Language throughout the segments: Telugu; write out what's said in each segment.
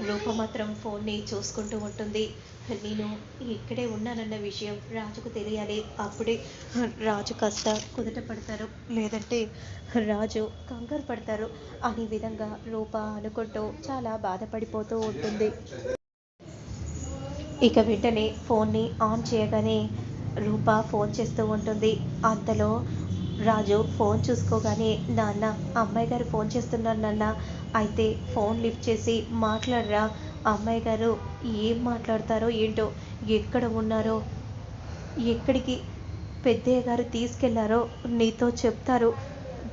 రూప మాత్రం ఫోన్ని చూసుకుంటూ ఉంటుంది. నేను ఇక్కడే ఉన్నానన్న విషయం రాజుకు తెలియాలి. అప్పుడే రాజు కాస్త కుదుట పడతారు. లేదంటే రాజు కంగారు పడతారు. అనే విధంగా రూప అనుకుంటూ చాలా బాధపడిపోతూ ఉంటుంది. ఇక వెంటనే ఫోన్ని ఆన్ చేయగానే రూప ఫోన్ చేస్తూ ఉంటుంది. అంతలో రాజు ఫోన్ చూసుకోగానే నాన్న అమ్మాయి గారు ఫోన్ చేస్తున్నారు నాన్న. అయితే ఫోన్ లిఫ్ట్ చేసి మాట్లాడరా అమ్మాయి గారు ఏం మాట్లాడతారో ఏంటో ఎక్కడ ఉన్నారో ఎక్కడికి పెద్దయ్య గారు తీసుకెళ్ళారో నీతో చెప్తారు.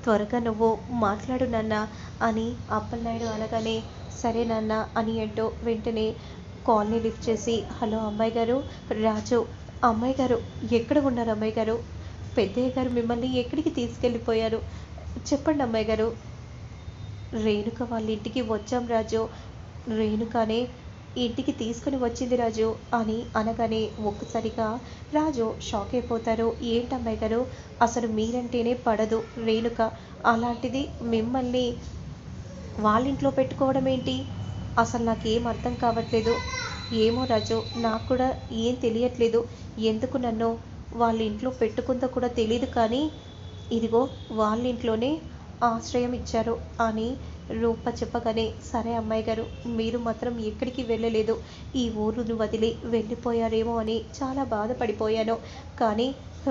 త్వరగా నువ్వు మాట్లాడు నాన్న అని అప్పలనాయుడు అనగానే సరే నాన్న అని అంటూ వెంటనే కాల్ని లిఫ్ట్ చేసి హలో అమ్మాయి గారు రాజు అమ్మాయి గారు ఎక్కడ ఉన్నారు అమ్మాయి గారు? పెద్దయ్య గారు మిమ్మల్ని ఎక్కడికి తీసుకెళ్ళిపోయారు? చెప్పండి అమ్మాయి గారు. రేణుక వాళ్ళ ఇంటికి వచ్చాం రాజు. రేణుకనే ఇంటికి తీసుకుని వచ్చింది రాజు అని అనగానే ఒక్కసారిగా రాజు షాక్ అయిపోతారు. ఏంటమ్మాయి గారు? అసలు మీరంటేనే పడదు రేణుక. అలాంటిది మిమ్మల్ని వాళ్ళ ఇంట్లో పెట్టుకోవడం ఏంటి? అసలు నాకేం అర్థం కావట్లేదు. ఏమో రాజు నాకు కూడా ఏం తెలియట్లేదు. ఎందుకు నన్ను వాళ్ళ ఇంట్లో పెట్టుకుందో కూడా తెలియదు కానీ ఇదిగో వాళ్ళ ఇంట్లోనే ఆశ్రయం ఇచ్చారు అని రూప చెప్పగానే సరే అమ్మాయి గారు మీరు మాత్రం ఎక్కడికి వెళ్ళలేదు. ఈ ఊరును వదిలి వెళ్ళిపోయారేమో అని చాలా బాధపడిపోయాను. కానీ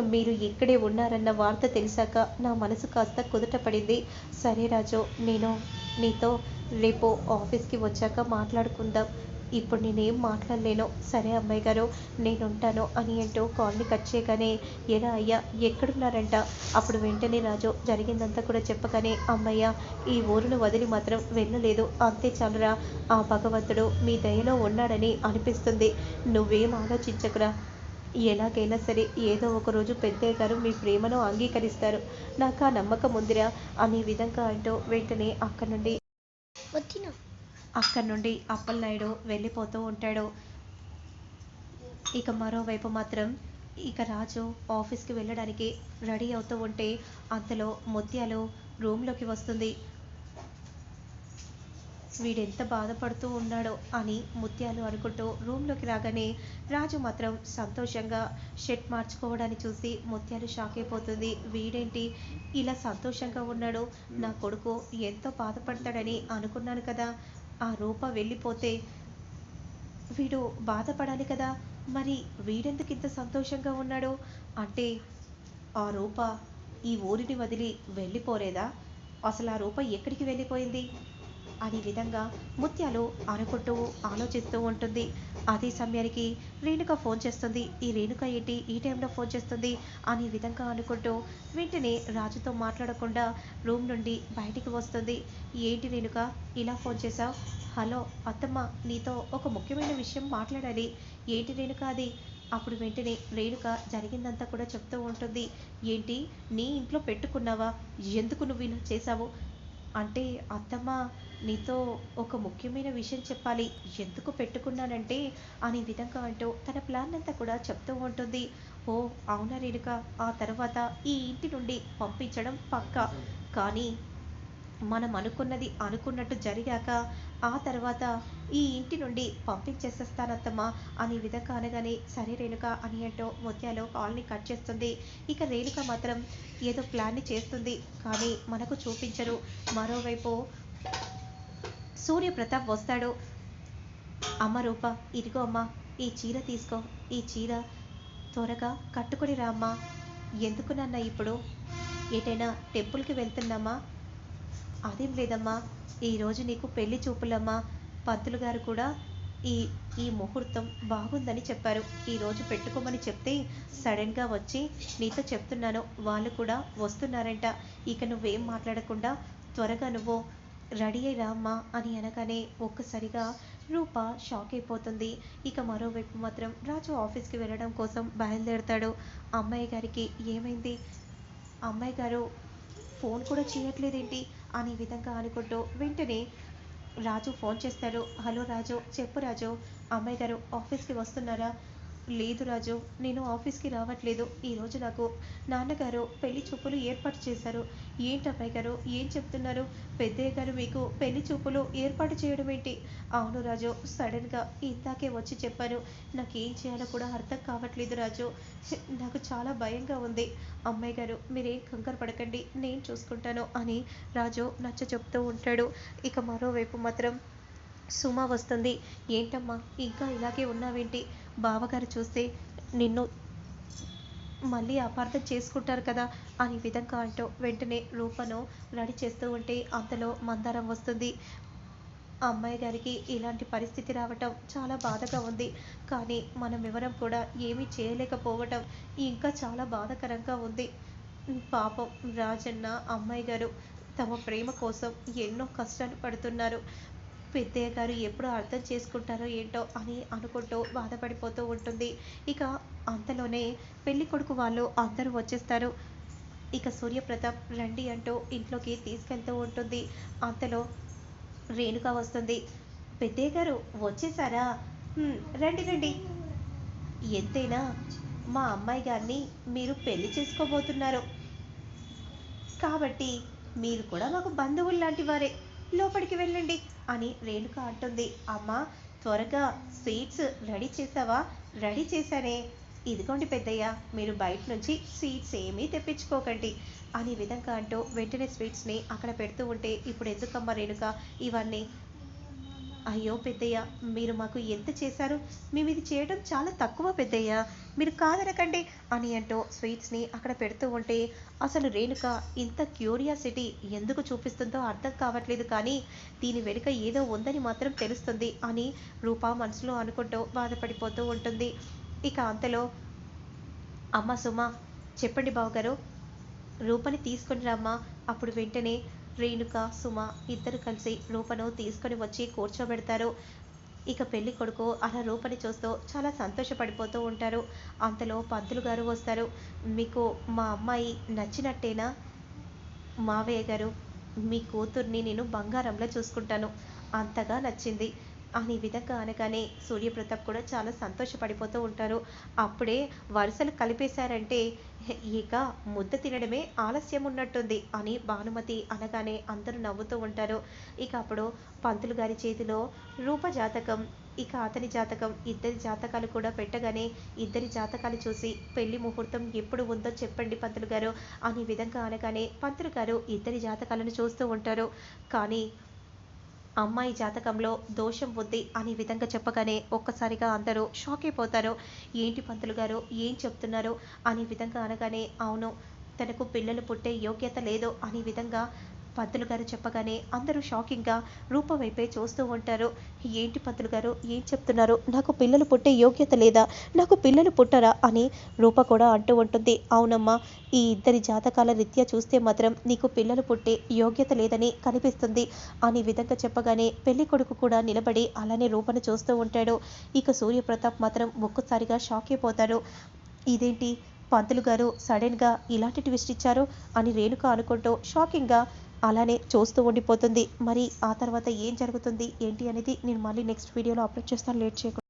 మీరు ఇక్కడే ఉన్నారన్న వార్త తెలిసాక నా మనసు కాస్త కుదుట పడింది. సరే రాజు నేను నీతో రేపు ఆఫీస్కి వచ్చాక మాట్లాడుకుందాం. ఇప్పుడు నేనేం మాట్లాడలేను. సరే అమ్మాయి గారు నేను ఉంటాను అని అంటూ కాల్ని కట్ చేయగానే ఎలా అయ్యా ఎక్కడున్నారంట? అప్పుడు వెంటనే రాజు జరిగిందంతా కూడా చెప్పగానే అమ్మయ్య ఈ ఊరును వదిలి మాత్రం వెళ్ళలేదు. అంతే చాలురా. ఆ భగవంతుడు మీ దయలో ఉన్నాడని అనిపిస్తుంది. నువ్వేం ఆలోచించకురా. ఎలాగైనా సరే ఏదో ఒక రోజు పెద్దయ్య గారు మీ ప్రేమను అంగీకరిస్తారు. నాకు ఆ నమ్మకం ఉందిరా అనే విధంగా అంటూ వెంటనే అక్కడి నుండి వచ్చినా అక్కడి నుండి అప్పలనాయుడు వెళ్ళిపోతూ ఉంటాడు. ఇక మరోవైపు మాత్రం ఇక రాజు ఆఫీస్కి వెళ్ళడానికి రెడీ అవుతూ ఉంటే అంతలో ముత్యాలు రూమ్లోకి వస్తుంది. వీడెంత బాధపడుతూ ఉన్నాడో అని ముత్యాలు అనుకుంటూ రూమ్లోకి రాగానే రాజు మాత్రం సంతోషంగా షర్ట్ మార్చుకోవడాన్ని చూసి ముత్యాలు షాక్ అయిపోతుంది. వీడేంటి ఇలా సంతోషంగా ఉన్నాడు? నా కొడుకు ఎంతో బాధపడతాడని అనుకున్నాను కదా. ఆ రూప వెళ్ళిపోతే వీడు బాధపడాలి కదా? మరి వీడెందుకు ఇంత సంతోషంగా ఉన్నాడో? అంటే ఆ రూప ఈ ఊరిని వదిలి వెళ్ళిపోలేదా? అసలు ఆ రూప ఎక్కడికి వెళ్ళిపోయింది? అనే విధంగా ముత్యాలు అనుకుంటూ ఆలోచిస్తూ ఉంటుంది. అదే సమయానికి రేణుక ఫోన్ చేస్తుంది. ఈ రేణుక ఏంటి? ఈ టైంలో ఫోన్ చేస్తుంది అనే విధంగా అనుకుంటూ వెంటనే రాజుతో మాట్లాడకుండా రూమ్ నుండి బయటికి వస్తుంది. ఏంటి రేణుక? ఇలా ఫోన్ చేశావు? హలో అత్తమ్మ నీతో ఒక ముఖ్యమైన విషయం మాట్లాడాలి. ఏంటి రేణుక అది? అప్పుడు వెంటనే రేణుక జరిగిందంతా కూడా చెప్తూ ఉంటుంది. ఏంటి? నీ ఇంట్లో పెట్టుకున్నావా? ఎందుకు నువ్వు ఇలా చేశావు? అంటే అత్తమ్మ నీతో ఒక ముఖ్యమైన విషయం చెప్పాలి. ఎందుకు పెట్టుకున్నానంటే అనే విధంగా అంటూ తన ప్లాన్ అంతా కూడా చెప్తూ ఉంటుంది. ఓ అవునా రేణుక? ఆ తర్వాత ఈ ఇంటి నుండి పంపించడం పక్కా. కానీ మనం అనుకున్నది అనుకున్నట్టు జరిగాక ఆ తర్వాత ఈ ఇంటి నుండి పంపించేసేస్తానత్తమ్మా అనే విధంగా అనగానే సరే రేణుక అని అంటూ ముత్యాలు కాల్ని కట్ చేస్తుంది. ఇక రేణుక మాత్రం ఏదో ప్లాన్ని చేస్తుంది కానీ మనకు చూపించరు. మరోవైపు సూర్యప్రతాప్ వస్తాడు. అమ్మ రూప ఇదిగో అమ్మా ఈ చీర తీసుకో. ఈ చీర త్వరగా కట్టుకుని రా అమ్మా. ఎందుకు నాన్న ఇప్పుడు? ఏటైనా టెంపుల్కి వెళ్తున్నామా? అదేం లేదమ్మా. ఈరోజు నీకు పెళ్ళి చూపులమ్మా. పంతులు గారు కూడా ఈ ఈ ముహూర్తం బాగుందని చెప్పారు. ఈరోజు పెట్టుకోమని చెప్తే సడన్గా వచ్చి నీతో చెప్తున్నాను. వాళ్ళు కూడా వస్తున్నారంట. ఇక నువ్వేం మాట్లాడకుండా త్వరగా నువ్వు రెడీ అయి రామ్మా అని అనగానే ఒక్కసారిగా రూప షాక్ అయిపోతుంది. ఇక మరోవైపు మాత్రం రాజు ఆఫీస్కి వెళ్ళడం కోసం బయలుదేరుతాడు. అమ్మాయి గారికి ఏమైంది? అమ్మాయి గారు ఫోన్ కూడా చేయట్లేదేంటి? అనే విధంగా అనుకుంటూ వెంటనే రాజు ఫోన్ చేస్తాడు. హలో రాజు చెప్పు రాజు అమ్మాయి గారు ఆఫీస్కి వస్తున్నారా? లేదు రాజు నేను ఆఫీస్కి రావట్లేదు. ఈరోజు నాకు నాన్నగారు పెళ్ళి చూపులు ఏర్పాటు చేశారు. ఏంటి అబ్బాయి గారు? ఏం చెప్తున్నారు? పెద్దయ్య గారు మీకు పెళ్ళి చూపులు ఏర్పాటు చేయడం ఏంటి? అవును రాజు సడన్గా ఇందాకే వచ్చి చెప్పారు. నాకేం చేయాలో కూడా అర్థం కావట్లేదు రాజు. నాకు చాలా భయంగా ఉంది. అమ్మాయి గారు మీరేం కంగారు పడకండి నేను చూసుకుంటాను అని రాజు నచ్చ చెప్తూ ఉంటాడు. ఇక మరోవైపు మాత్రం సుమ వస్తుంది. ఏంటమ్మా ఇంకా ఇలాగే ఉన్నావేంటి? బావగారు చూస్తే నిన్ను మళ్ళీ అపార్థం చేసుకుంటారు కదా అని విధంగా అంటూ వెంటనే రూపను రెడీ చేస్తూ ఉంటే అంతలో మందారం వస్తుంది. అమ్మాయి గారికి ఇలాంటి పరిస్థితి రావటం చాలా బాధగా ఉంది. కానీ మనం ఎవరం కూడా ఏమీ చేయలేకపోవటం ఇంకా చాలా బాధకరంగా ఉంది. పాపం రాజన్న అమ్మాయి గారు తమ ప్రేమ కోసం ఎన్నో కష్టాలు పడుతున్నారు. పెద్దయ్య గారు ఎప్పుడు అర్థం చేసుకుంటారో ఏంటో అని అనుకుంటూ బాధపడిపోతూ ఉంటుంది. ఇక అంతలోనే పెళ్ళి కొడుకు వాళ్ళు అందరూ వచ్చేస్తారు. ఇక సూర్యప్రతాప్ రండి అంటూ ఇంట్లోకి తీసుకెళ్తూ ఉంటుంది. అంతలో రేణుక వస్తుంది. పెద్దయ్య గారు వచ్చేసారా? రండి రండి. ఎంతైనా మా అమ్మాయి గారిని మీరు పెళ్ళి చేసుకోబోతున్నారు. కాబట్టి మీరు కూడా మాకు బంధువులు లాంటి వారే. లోపలికి వెళ్ళండి. అని రేణుక అంటుంది. అమ్మా త్వరగా స్వీట్స్ రెడీ చేసావా? రెడీ చేశానే. ఇదిగోండి పెద్దయ్య మీరు బయట నుంచి స్వీట్స్ ఏమీ తెప్పించుకోకండి అనే విధంగా అంటూ వెంటనే స్వీట్స్ని అక్కడ పెడుతూ ఉంటే ఇప్పుడు ఎందుకమ్మా రేణుక ఇవన్నీ? అయ్యో పెద్దయ్య మీరు మాకు ఎంత చేశారు? మేము ఇది చేయడం చాలా తక్కువ పెద్దయ్య. మీరు కాదనకండి అని అంటూ స్వీట్స్ని అక్కడ పెడుతూ ఉంటే అసలు రేణుక ఇంత క్యూరియాసిటీ ఎందుకు చూపిస్తుందో అర్థం కావట్లేదు కానీ దీని వెనుక ఏదో ఉందని మాత్రం తెలుస్తుంది అని రూప మనసులో అనుకుంటూ బాధపడిపోతూ ఉంటుంది. ఇక అంతలో అమ్మ సుమ చెప్పండి బావగారు. రూపని తీసుకొని రమ్మా. అప్పుడు వెంటనే రేణుక సుమ ఇద్దరు కలిసి రూపను తీసుకొని వచ్చి కూర్చోబెడతారు. ఇక పెళ్ళి కొడుకు అలా రూపని చూస్తూ చాలా సంతోషపడిపోతూ ఉంటారు. అంతలో పంతులు గారు వస్తారు. మీకు మా అమ్మాయి నచ్చినట్టేనా? మావయ్య గారు మీ కూతుర్ని నేను బంగారంలో చూసుకుంటాను. అంతగా నచ్చింది. అని విధంగా అనగానే సూర్యప్రతాప్ కూడా చాలా సంతోషపడిపోతూ ఉంటారు. అప్పుడే వరుసలు కలిపేశారంటే ఇక ముద్ద తినడమే ఆలస్యం ఉన్నట్టుంది అని భానుమతి అనగానే అందరూ నవ్వుతూ ఉంటారు. ఇక అప్పుడు పంతులు గారి చేతిలో రూప జాతకం ఇక అతని జాతకం ఇద్దరి జాతకాలు కూడా పెట్టగానే ఇద్దరి జాతకాలు చూసి పెళ్ళి ముహూర్తం ఎప్పుడు ఉందో చెప్పండి పంతులు గారు అని విధంగా అనగానే పంతులు గారు ఇద్దరి జాతకాలను చూస్తూ ఉంటారు. కానీ అమ్మాయి జాతకంలో దోషం ఉంది అనే విధంగా చెప్పగానే ఒక్కసారిగా అందరూ షాక్ అయిపోతారు. ఏంటి పంతులు గారు? ఏం చెప్తున్నారు? అనే విధంగా అనగానే అవును తనకు పిల్లలు పుట్టే యోగ్యత లేదు అనే విధంగా పంతులు గారు చెప్పగానే అందరూ షాకింగ్గా రూప వైపే చూస్తూ ఉంటారు. ఏంటి పంతులు గారు? ఏం చెప్తున్నారు? నాకు పిల్లలు పుట్టే యోగ్యత లేదా? నాకు పిల్లలు పుట్టరా? అని రూప కూడా అంటూ ఉంటుంది. అవునమ్మా ఈ ఇద్దరి జాతకాల రీత్యా చూస్తే మాత్రం నీకు పిల్లలు పుట్టే యోగ్యత లేదని కనిపిస్తుంది అని విధంగా చెప్పగానే పెళ్ళి కొడుకు కూడా నిలబడి అలానే రూపను చూస్తూ ఉంటాడు. ఇక సూర్యప్రతాప్ మాత్రం ఒక్కసారిగా షాక్ అయిపోతారు ఇదేంటి? పంతులు గారు సడన్గా ఇలాంటి ట్విస్ట్ ఇచ్చారు అని రేణుక అనుకుంటూ షాకింగ్గా అలానే చూస్తూ ఉండిపోతుంది. మరి ఆ తర్వాత ఏం జరుగుతుంది? ఏంటి అనేది నేను మళ్ళీ నెక్స్ట్ వీడియోలో అప్లోడ్ చేస్తాను. లేట్ చేయకుండా